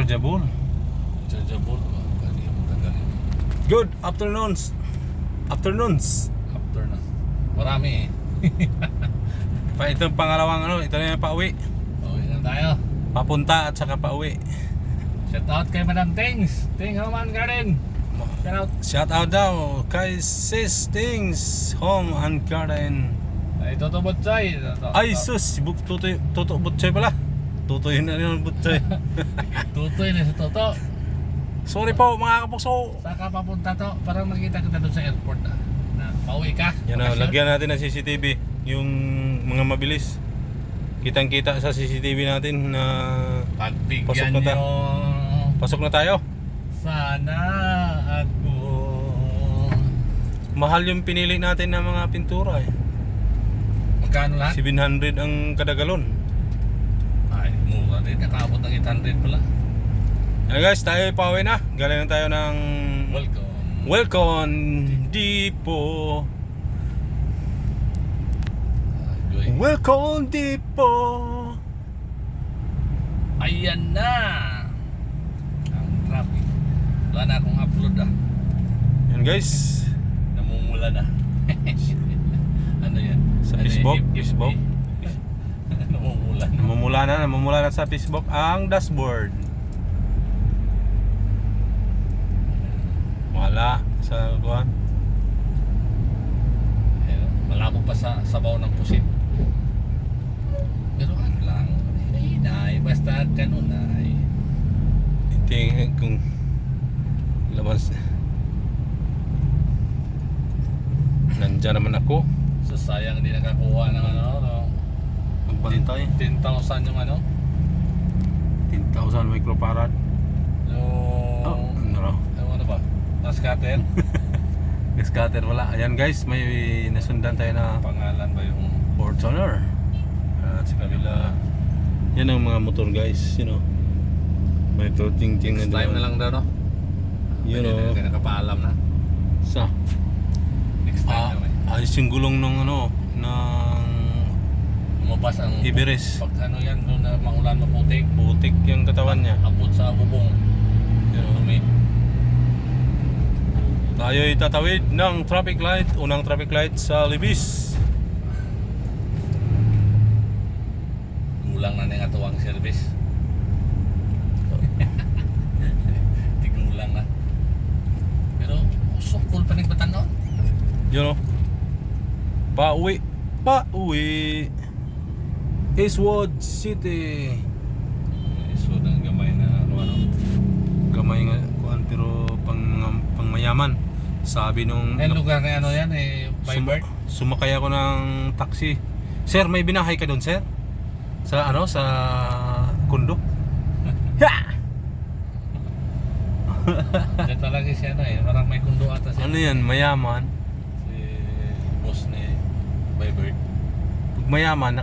Chargeable. Chargeable ba? Kani mo tagalin. Good afternoons. Afternoons. After na. Marami eh. Pa ito pangalawang ano, ito na yung pauwi. Uwi na tayo. Papunta at saka pauwi. Shout out kay Madam Tings. Ting Roman Garden. Shout out. Shout out daw kay Sis Things Home and Garden. Ay, Toto. Toto- Ay sus, buk tutoy, tuto butchoy pala. Tutoy na rin ang butchoy. Tutoy na si Toto. Sorry po mga kapuso. Saan ka papunta to? Parang nakita kita doon sa airport na. na pauwi ka. Yan na, Bakasyon? lagyan natin ng CCTV. Yung mga mabilis. Kitang kita sa CCTV natin na Pasok Pagbigyan na ta- nyo. pasok na tayo. Sana ako. Mahal yung pinili natin na mga pintura eh. Magkano lahat? 700 ang kada galon. Ay, mura din. Nakaabot ng 800 pala. Yan guys, tayo pauwi na. Galing tayo ng Welcome. Welcome Depot. Welcome Depot. Ayan na! Ang traffic. Wala na akong upload ah. Yan guys, Namumula na. ano yan? Sa Ano? Facebook? Facebook? Namumula na. namumula na, namumula na sa Facebook ang dashboard. Wala sa kuan. Malabo pa sa sabaw ng pusit. Pero ano lang. Ay, nay, basta ganun ay. Tingin kung labas. Nandiyan naman ako. So sayang di nakakuha ng ano, no? Magbantay. 10,000 yung ano? 10,000 microfarad. Yung... Oh, ano raw? Ano ano ba? Nascatter? Scatter wala. Ayan guys, may nasundan tayo na Pangalan ba yung... Fortuner. At sa kabila, yan ang mga motor guys, you know. May ting-ting Next time na lang daw, no? You Pwede know, na, nakapaalam na. sa Next time ah, na may. ayos yung gulong ng ano, ng Lumabas ang... Everest. Pag ano yan, doon na maulan maputik. Butik yung katawan niya. Abot sa bubong. Dumi. Tayo'y tatawid ng traffic light, unang traffic light sa Libis. Gulang na nga tuwang service. Tigulang na. Pero, so cool pa nagbatan no? You know. Pauwi. Pauwi. Eastwood City. So, ng gamay na ano ano. Gamay nga kuan pero pang pang mayaman. Sabi nung Eh, lugar na ano yan eh, by Sum- bird. sumakay ako ng taxi. Sir, may binahay ka doon, sir? Sa ano, sa kundo? Ha! Diyan talaga siya ano eh, parang may kundo ata siya. Ano yan, mayaman? Si boss ni by bird. Pag mayaman,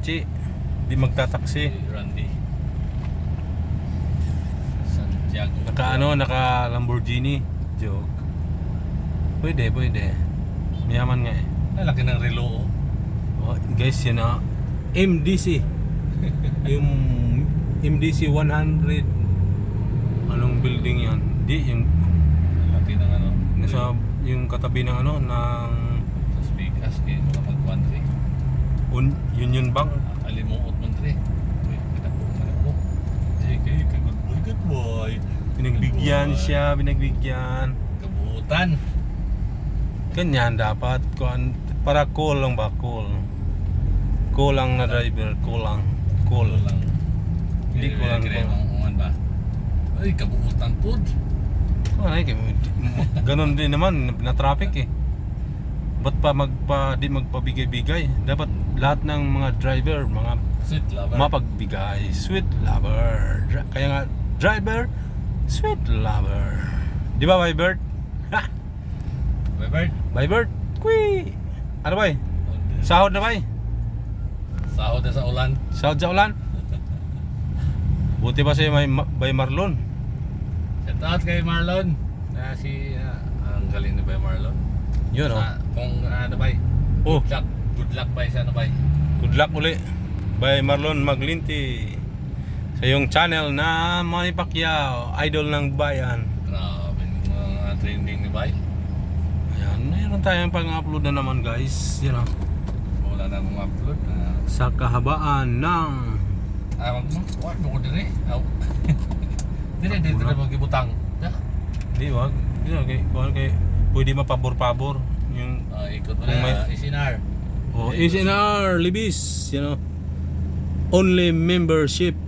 nakakutsi. Di magtataksi. Si Randy. Santiago. Naka ano, naka Lamborghini. Joke. Pwede, pwede. Mayaman nga eh. Ang laki ng relo oh. Oh, guys, yun na. MDC. yung MDC 100. Anong building yan? Di, yung Ang laki ng ano. nasa yung katabi ng ano ng Sa speakers kaya mga magkuhan rin. Un, Union Bank. Alimuot man Good boy. siya, pinagbigyan. Kabuutan. Ganyan dapat kuan para cool lang ba cool. Cool lang na driver, cool lang. Cool. Lang. Hindi ko lang Kaya ba? Ay, kabuutan po. Kuan ay ganun din naman na traffic eh. Ba't pa magpa di magpabigay-bigay? Dapat lahat ng mga driver, mga Sweet lover. mapagbigay. Sweet lover. Dri- Kaya nga, driver, sweet lover. Di ba, Vibert? Ha! Robert. Vibert? Kui! Ano ba eh? Sahod na ba eh? Sahod na sa ulan. Sahod sa ulan? Buti pa sa'yo may ma- by Marlon. Shout out kay Marlon. Na si, ah, ang galing ni Bay Marlon. Yun oh. Sa- kung ano ba Oh, Good luck. Good luck ba sa ano ba good luck uli. By Marlon Maglinti. Sa yung channel na Manny Pacquiao, idol ng bayan. Grabe yung mga trending ni Bay. Ayan, mayroon tayong pang-upload na naman guys. Yan o. Wala na akong upload. Ah, Sa kahabaan ng... Awag mo, wag mo ko dire. Aw. Dire, dire, dire mo gibutang. Ya. Di wag. Di wag. Kay, kung kay, pwede mapabor-pabor. Yung... Ah, ikot mo Kung may- na, isinar. Oh, SNR, Libis. You know. Only membership.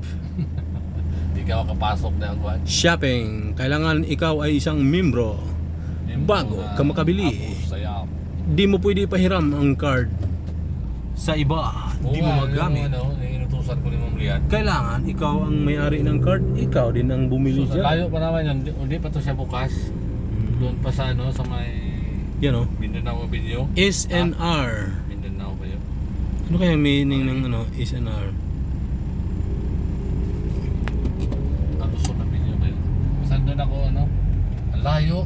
Hindi ka makapasok na ang buwan. Shopping. Kailangan ikaw ay isang membro. Bago ka makabili. Di mo pwede pahiram ang card sa iba. Di Oo mo nga, magamit. Ano, inutusan ko ni Ma'am Lian. Kailangan ikaw ang may-ari ng card, ikaw din ang bumili So, layo pa naman yan, Di- hindi pa to siya bukas. Doon pa sa ano, sa may Yan o. Mindanao Video. SNR. Yun? Ano kaya meaning ng ano, SNR? Ang gusto na video ba yun? Saan doon ako ano? Ang layo.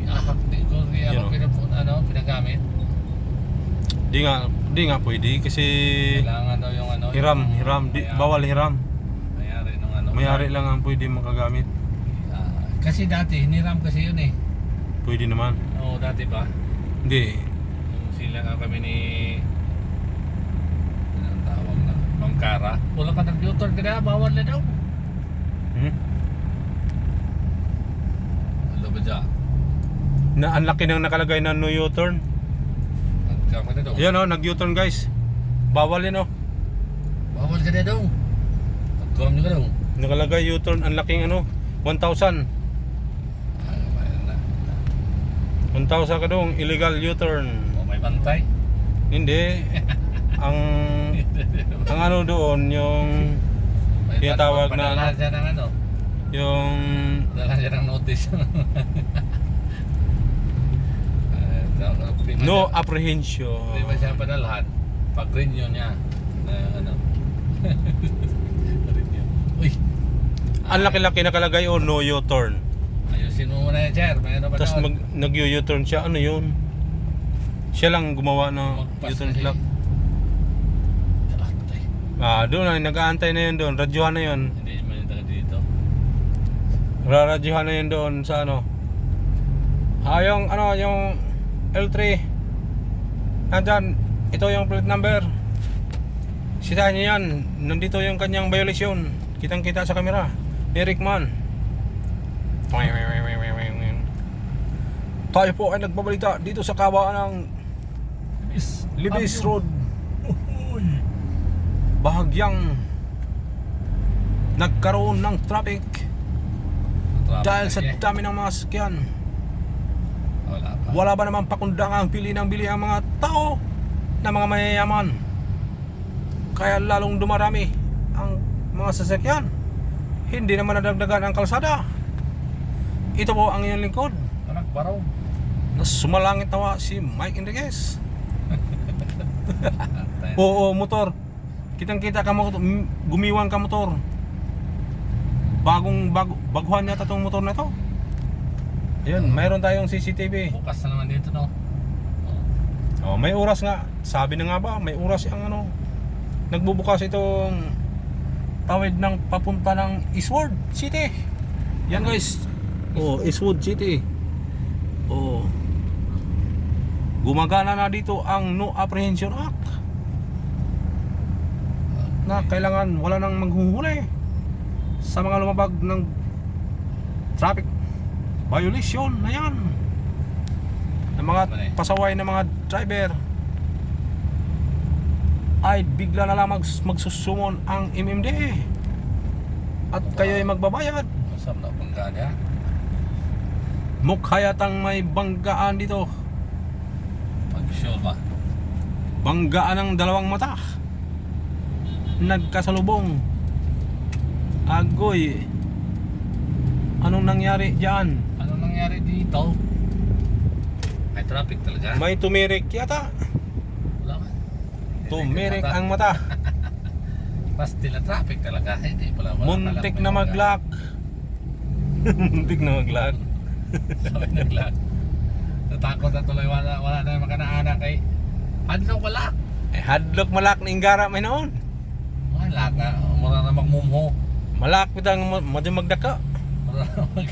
Iahak di ko, Yun, ako oh. pinap- ano, pinagamit. Di nga, di nga pwede kasi Kailangan daw yung ano. hiram, yung hiram, di, may-ari- bawal hiram. May-ari nung ano. May-ari lang ang pwede makagamit. Ah, kasi dati, hiniram kasi yun eh. Pwede naman. Oo, dati ba? Hindi. Yung sila nga kami ni... Cara. Wala ka nag-U-turn ka na, bawal na daw. Hmm? Ano ba dyan? Na, ang laki ng nakalagay na no U-turn. Nagkama na daw. Yan o, nag-U-turn guys. Bawal yun o. Bawal ka na daw. Nagkama ka daw. Nakalagay U-turn, ang laking ano, 1,000. Ah, bayan na. 1,000 ka dong, illegal U-turn. O, may bantay. Hindi. ang ang ano doon, yung Tinatawag na ano? siya ng ano. yung Padala siya ng notice. Ba no siya- apprehension. Di ba siya padalhan? Pag renew niya na ano. Uy, Ang laki-laki nakalagay o no U-turn. ayusin mo muna yan, sir. Mayroon ba Tapos doon? mag, nag-U-turn siya, ano yun? Siya lang gumawa ng U-turn clock. Ah, doon na, nag-aantay na yun doon. Radyohan na yun. Hindi man yung taga dito. Raradyohan na yun doon sa ano. Ah, yung ano, yung L3. Nandyan, ito yung plate number. Sitahan niyo yan. Nandito yung kanyang violation. Kitang kita sa kamera. Ni Rickman. Tayo po ay nagbabalita dito sa kabaan ng Libis. Road. Uy. Bahagyang nagkaroon ng traffic Traffic dahil sa siya. dami ng mga sakyan. Wala pa. Wala ba naman pakundang ang pili ng bili ang mga tao na mga mayayaman? Kaya lalong dumarami ang mga sasakyan. Hindi naman nadagdagan ang kalsada. Ito po ang inyong lingkod. Anak baraw. Na sumalangit tawa si Mike Enriquez. Oo, motor. Kitang kita ka motor, m- gumiwan ka motor. Bagong bago, baguhan yata tong motor na to. Ayun, mayroon tayong CCTV. Bukas na naman dito, no? Oh. Oh, may oras nga. Sabi na nga ba, may oras ang ano. Nagbubukas itong tawid ng papunta ng Eastwood City. Yan guys. Oh, Eastwood City. Oh. Gumagana na dito ang No Apprehension Act. Na kailangan wala nang maghuhuli sa mga lumabag ng traffic violation na yan. Ng mga pasaway ng mga driver. Ay bigla na lang mag, magsusumon ang MMDA at kayo ay magbabayad. Masam na bangga niya. mukhayatang may banggaan dito. Pag-sure ba? banggaan ng dalawang mata nagkasalubong agoy anong nangyari dyan Ano nangyari dito? May traffic talaga? may tumirik yata Wala tumirik ang mata Basta na traffic talaga. Hindi pala. wala muntik na maglock muntik na maglock Sabi naglag. Natakot na tuloy. Wala, wala na yung mga naanak eh. Hadlong wala. eh hadlock malak na inggara may noon lahat na, mura na magmumho. Malakpit ang ma- madyo magdaka. Mura na mag...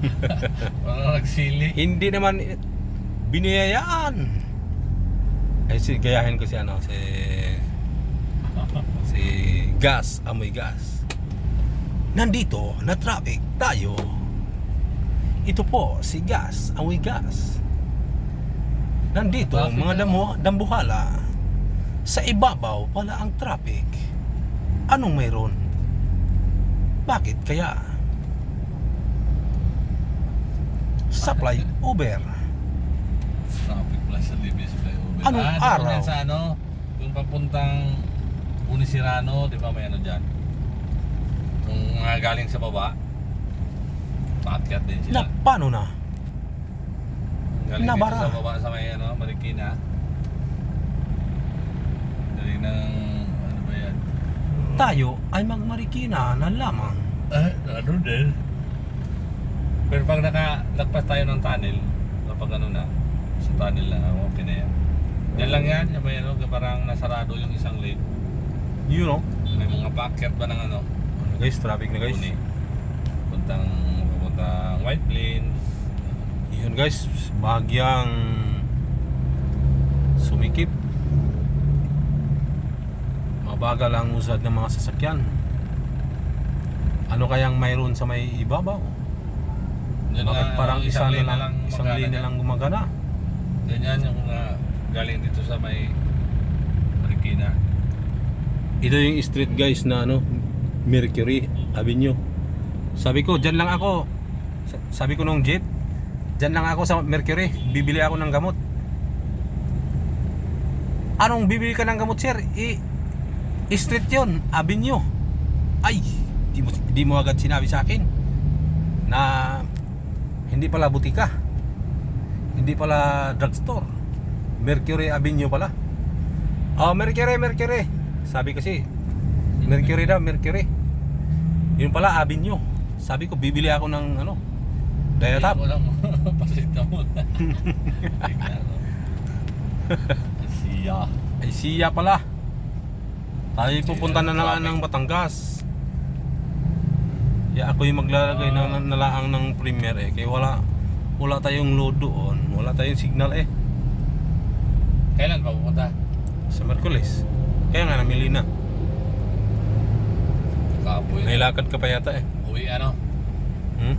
mura na nagsili. Hindi naman biniyayaan. Ay si gayahin ko si ano si si gas, amoy gas. Nandito na traffic tayo. Ito po si gas, amoy gas. Nandito Traffic mga dambuhala. Sa ibabaw pala ang traffic. Anong mayroon? Bakit kaya? Supply Uber. Traffic plus sa Libis flyover. Anong ah, araw? sa ano, yung papuntang Unisirano, di ba may ano dyan? Kung mga galing sa baba, paakyat din Na sila. paano na? Galing Nabara. dito sa baba sa may ano, Marikina. Galing ng? Tayo ay magmarikina na lamang. Ah, ano din? Pero pag nakalagpas tayo ng tunnel, kapag ano na, sa tunnel na, okay na yan. Yan lang yan, yung may ano, parang nasarado yung isang lane. You know. May mga paakyat ba ng ano, Ano guys, traffic na guys. Puni. Puntang, puntang White Plains. Yun guys, bahagyang sumikip. Mabagal ang usad ng mga sasakyan. Ano kayang mayroon sa may ibabaw? Yan Bakit nga, parang isang, lane na lang, isang na dyan. lang gumagana? Ganyan yung mga galing dito sa may Marikina. Ito yung street guys na ano, Mercury Avenue. Sabi ko, dyan lang ako. Sa- Sabi ko nung jet, dyan lang ako sa Mercury. Bibili ako ng gamot. Anong bibili ka ng gamot, sir? I street yun, Avenue. Ay, di mo, di mo agad sinabi sa akin na hindi pala butika. Hindi pala drugstore. Mercury Avenue pala. Oh, Mercury, Mercury. Sabi kasi, Mercury daw, Mercury. Yun pala, Avenue. Sabi ko, bibili ako ng ano, Diatap. Wala mo. Pasita mo. Siya. Ay, siya pala. Tayo pupunta na nga ng Batangas. Ya ako yung maglalagay Ah. ng nalaang ng premier eh. Kaya wala, wala tayong load doon. Wala tayong signal eh. Kailan pa pupunta? Sa Merkulis. Kaya nga namili na. Kapoy. May lakad ka pa yata eh. Uwi ano? Hmm?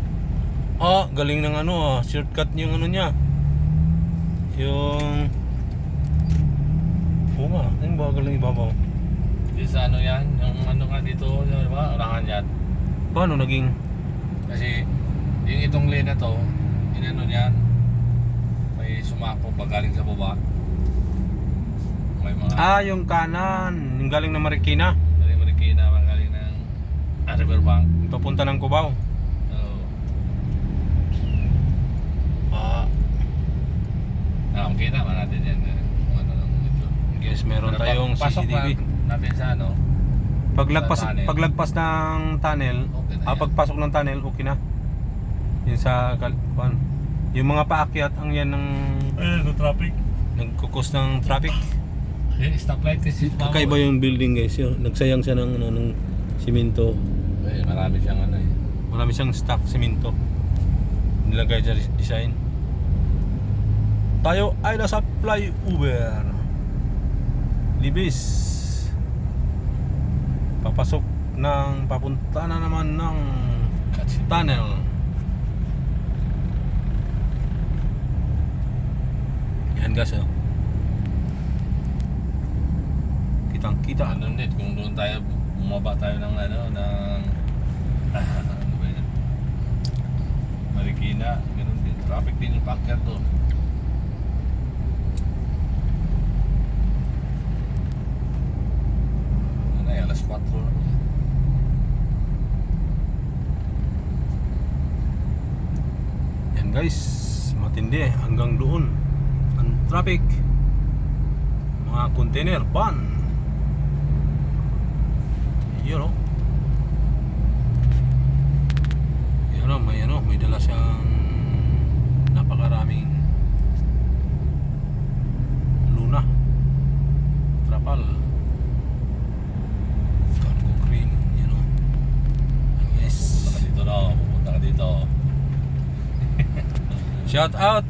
Ah, galing ng ano ah. Shortcut yung ano niya. Yung... Oo nga. Yung ba galing ibabaw? Di sa ano yan? Yung ano nga dito, di ba? Orangan yan. Paano naging... Kasi yung itong lane na to, inano niyan, may sumako pag galing sa baba. May mga Ah, yung kanan. Yung galing ng Marikina. galing Marikina, mga galing ng ah, Riverbank. Papunta ng Cubao. So, Ah, ah, kita ba natin yan? eh, Kung ano lang ito. guys, meron Pero pag tayong pasok CCTV. na natin sa ano, Paglagpas sa tunnel. paglagpas ng tunnel, Okay na ah, yan. pagpasok ng tunnel, okay na. Yun sa kal-. Yung mga paakyat ang yan ng ayun, no traffic. nagkukos ng traffic. Eh, stoplight kasi Kakaiba yung building guys, yun. Nagsayang siya ng ano ng simento. Eh, marami siyang ano eh. Marami siyang stock simento. Nilagay sa design. Tayo ay nasa flyover. Libis. Papasok ng papunta na naman ng tunnel. Yan guys oh. Kitang kita. Ano net, kung doon tayo, bumaba tayo ng ano, ng... ano ba yan? Marikina, ganun din. Traffic din yung paakyat doon. Ano ay, alas 4 na. Yan guys, matindi hanggang doon. Ang traffic. Mga container van. Yun o. Yan o, may ano, may dala siyang napakaraming luna. Trapal. Shout out.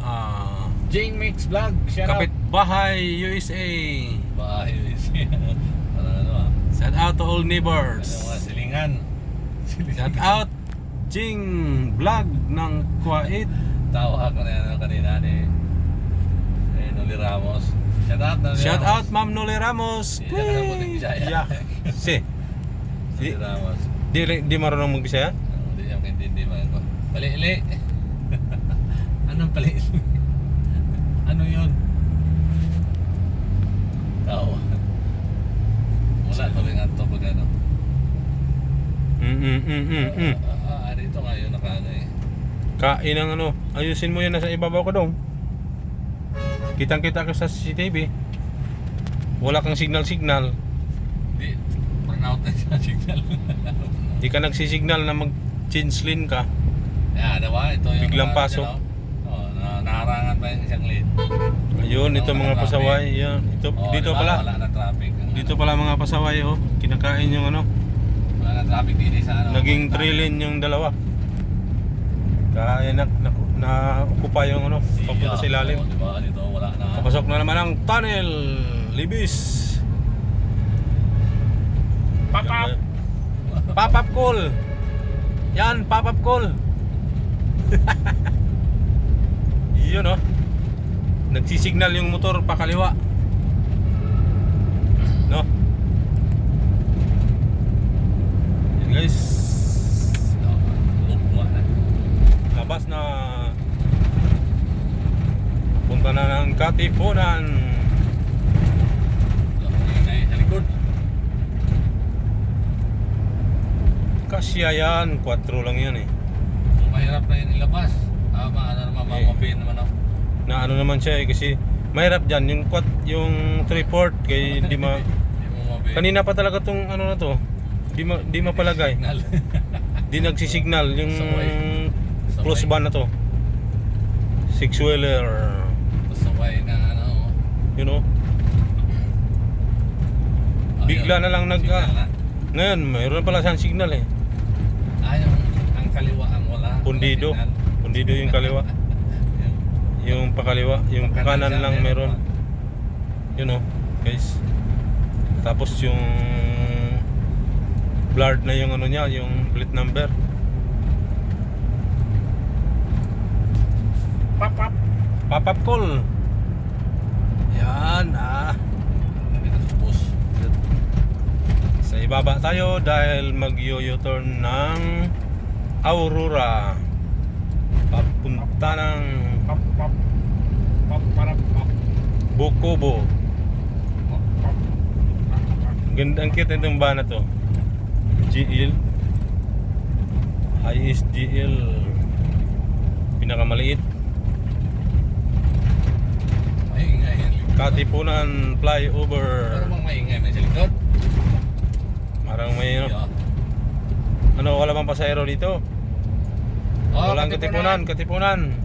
Ah, Jane Mix Vlog. Shout Kapit Bahay USA. Bahay. Parang ano ah. Shout out to all Ano neighbors. mga silingan. Shout out Jing Vlog ng Kuwait. Tawa ko na yan kanina ni eh, Noli Ramos. Shout out Noli Shout Ramos. out Ma'am Noli Ramos. Hindi na ka nabuting Bisaya. Yeah. Si. Noli Ramos. di, di marunong mag-Bisaya? Hindi niya makaintindi man ko. Pali-ili. Anong pali-ili? ano yun? Tawa. Wala tuloy nga ito pag ano. Mm mm mm mm mm. Ah, dito nga yun naka ano eh. Kain ang ano. Ayusin mo yan nasa ibabaw ko dong. Kitang kita ko sa CCTV. Wala kang signal-signal. Di, burn out na siya signal. Di ka nagsisignal na mag-change lane ka. Yan, diba? Ito yung Biglang pasok. ano, Na, naharangan pa yung isang lane. Ayun, ito mga traffic. pasaway. Yan. Ito, Oh, dito diba? pala. Wala na traffic. Ang Dito ano, pala mga pasaway oh. Kinakain yung ano. Wala na traffic dito sa ano. Naging Punta. 3 lane yung dalawa. Kaya na, na, na occupy yung ano, papunta sa ilalim. Oh, diba? Dito wala na. Papasok na naman ang tunnel. Libis. Pop up! Pop-up call. Yan, pop-up call. Yun oh. Nagsisignal yung motor pakaliwa. No? Yan guys. Labas na. Punta na ng Katipunan. Kasya yan. 4 lang yan eh. Mahirap na yun ilabas. Tama, ano naman, Eh. mamapin naman ako. Na ano naman siya eh kasi mahirap dyan yung quad, yung 3 port kay di ma Hindi mapin. kanina pa talaga tong ano na to di ma, di mapalagay di nagsisignal yung Sabay. close Sabay. ban na to six wheeler Sabay na ano. you know Bigla na lang nag- Signal na. ngayon mayroon pala siyang signal eh Ah, yung ang kaliwa ang wala. pundido Signal. Pundido yung kaliwa. Yung pakaliwa yung kanan siya, lang meron you know guys. Tapos yung blurred na yung ano niya yung plate number. Pop up. Call. Yan ah. Sa ibaba tayo dahil mag u-turn ng Aurora papunta ng pop. ganda ang cute itong van na to GL ISGL pinakamaliit. Maingay. Katipunan flyover. Bang maingay may sa likod? marang may ano? Ano wala bang pasahero dito Oh, walang katipunan katipunan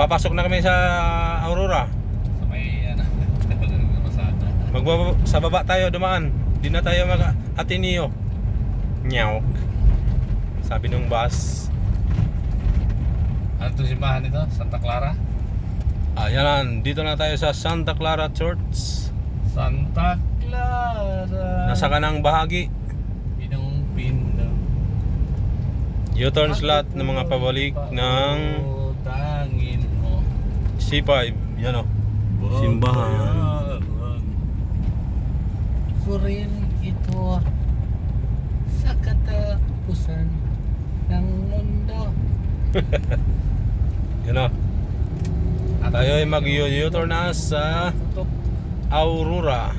papasok na kami sa Aurora Sa may ano. Masada. Magbaba, sa baba tayo dumaan di na tayo mag Ateneo Nyawk sabi nung bus Ano itong simbahan nito? Santa Clara? ayan dito na tayo sa Santa Clara Church Santa Clara. nasa kanang bahagi Pinong Pindong. U-turn slot ng mga pabalik ng Tangin mo. C5 yan o Simbahan. Ko rin ito sa katapusan ng mundo. yan o tayo ay mag U-turn na sa. Aurora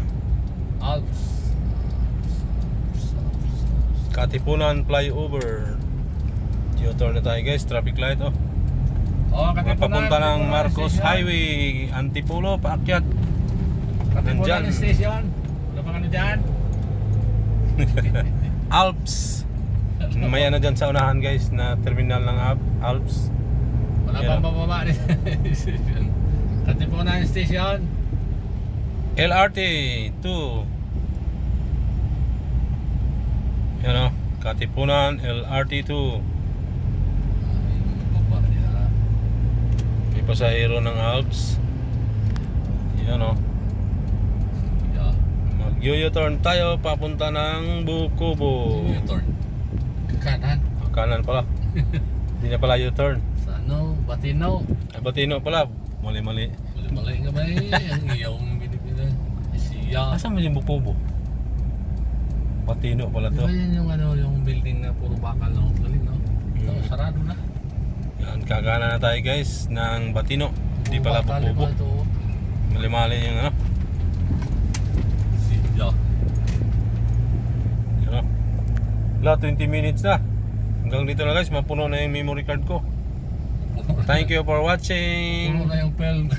Alps. Katipunan flyover U-turn na tayo guys traffic light oh Oh, Katipunan, papunta ng Marcos. Highway Antipulo paakyat Katipunan Nandyan. Station. Wala pa ano dyan? Alps may ano dyan sa unahan guys na terminal ng Alp- Alps Wala Yan. pang bababa rin. Station. Katipunan Station. LRT 2 Yan o Katipunan LRT 2 Ay, baba nila. May pasahero ng Alps. Yan o. Yeah. Mag-u-turn tayo papunta ng Bukubo. U-turn. Kanan. Oh, kanan pala. Hindi na pala U-turn. Sa ano? Batino. Ay, Batino pala. Mali-mali. Mali-mali nga ba eh. Ang iyaw ng binibina. Siya. Asan mo yung Bukubo? Batino pala to. ba yan yung ano, yung building na puro bakal no? Galing no? Mm. sarado na. Yan, kakana na tayo guys ng Batino. Hindi pala ito. Mali-mali yung ano. Siya. Yan o. Wala, 20 minutes na. Hanggang dito na guys, mapuno na yung memory card ko. Thank you for watching. na yung film.